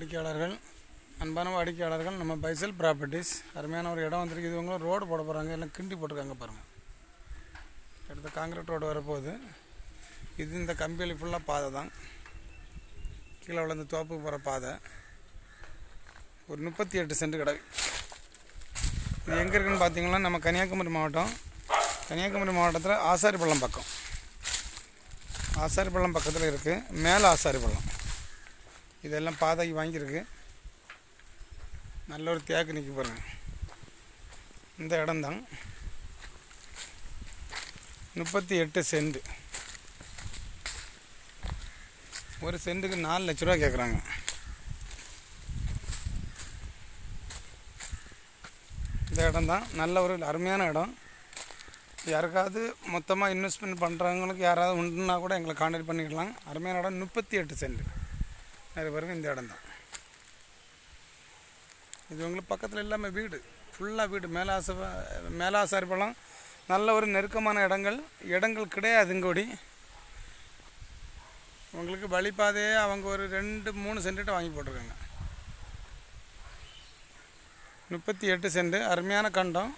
வாடிக்கையாளர்கள் அன்பான வாடிக்கையாளர்கள் நம்ம பைசல் ப்ராப்பர்ட்டிஸ் அருமையான ஒரு இடம் வந்திருக்கு இதுவங்களும் ரோடு போட போகிறாங்க எல்லாம் கிண்டி போட்டிருக்காங்க பாருங்கள் அடுத்த காங்கிரீட் ரோடு வரப்போகுது. இது இந்த கம்பியில் ஃபுல்லாக பாதை தான். கீழே உள்ள இந்த தோப்புக்கு போகிற பாதை. ஒரு முப்பத்தி எட்டு சென்ட் கிடக்கு இது எங்கே இருக்குன்னு பார்த்தீங்கன்னா நம்ம கன்னியாகுமரி மாவட்டம். கன்னியாகுமரி மாவட்டத்தில் ஆசாரிப்பள்ளம் பக்கம். ஆசாரிப்பள்ளம் பக்கத்தில் இருக்குது மேலே ஆசாரிப்பள்ளம். இதெல்லாம் பாதைக்கு வாங்கியிருக்கு. நல்ல ஒரு தேக்கு நிற்க போகிறேன் இந்த இடம்தான். முப்பத்தி எட்டு சென்ட் ஒரு சென்ட்டுக்கு நாலு லட்ச ரூபா கேட்குறாங்க இந்த இடம் தான் நல்ல ஒரு அருமையான இடம். யாருக்காவது மொத்தமாக இன்வெஸ்ட்மெண்ட் பண்ணுறவங்களுக்கு யாராவது உண்டுன்னா கூட எங்களை கான்டாக்ட் பண்ணிக்கலாம். அருமையான இடம். முப்பத்தி எட்டு சென்ட் நிறைய பேருக்கு இந்த இடம் தான். இது உங்களுக்கு பக்கத்தில் எல்லாமே வீடு. ஃபுல்லாக வீடு. மேலாச மேலாசாரிப்பழம் நல்ல ஒரு நெருக்கமான இடங்கள். இடங்கள் கிடையாதுங்கோடி. உங்களுக்கு வழிபாதையே அவங்க ஒரு ரெண்டு மூணு சென்ட்டு வாங்கி போட்டிருக்காங்க. முப்பத்தி எட்டு சென்ட் அருமையான கண்டம்.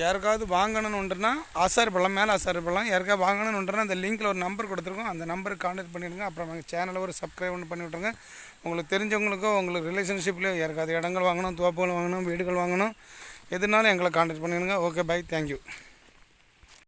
யாருக்காவது வாங்கணும்னு உண்டுன்னா ஆசாரி பழம் மேலே ஆசாரி பழம் யாருக்காவது வாங்கணும்னு அந்த லிங்க்கில் ஒரு நம்பர் கொடுத்துருக்கோம். அந்த நம்பருக்கு கான்டாக்ட் பண்ணிடுங்க. அப்புறம் எங்கள் சேனலை ஒரு சப்ஸ்கிரைப் ஒன்று பண்ணி விட்ருங்க உங்களுக்கு தெரிஞ்சவங்களுக்கோ உங்களுக்கு ரிலேஷன்ஷிப்லேயோ யாருக்காவது இடங்கள் வாங்கணும் தோப்புகள் வாங்கணும் வீடுகள் வாங்கணும் எதுனாலும் எங்களை கான்டாக்ட் பண்ணிடுங்க. Okay bye thank you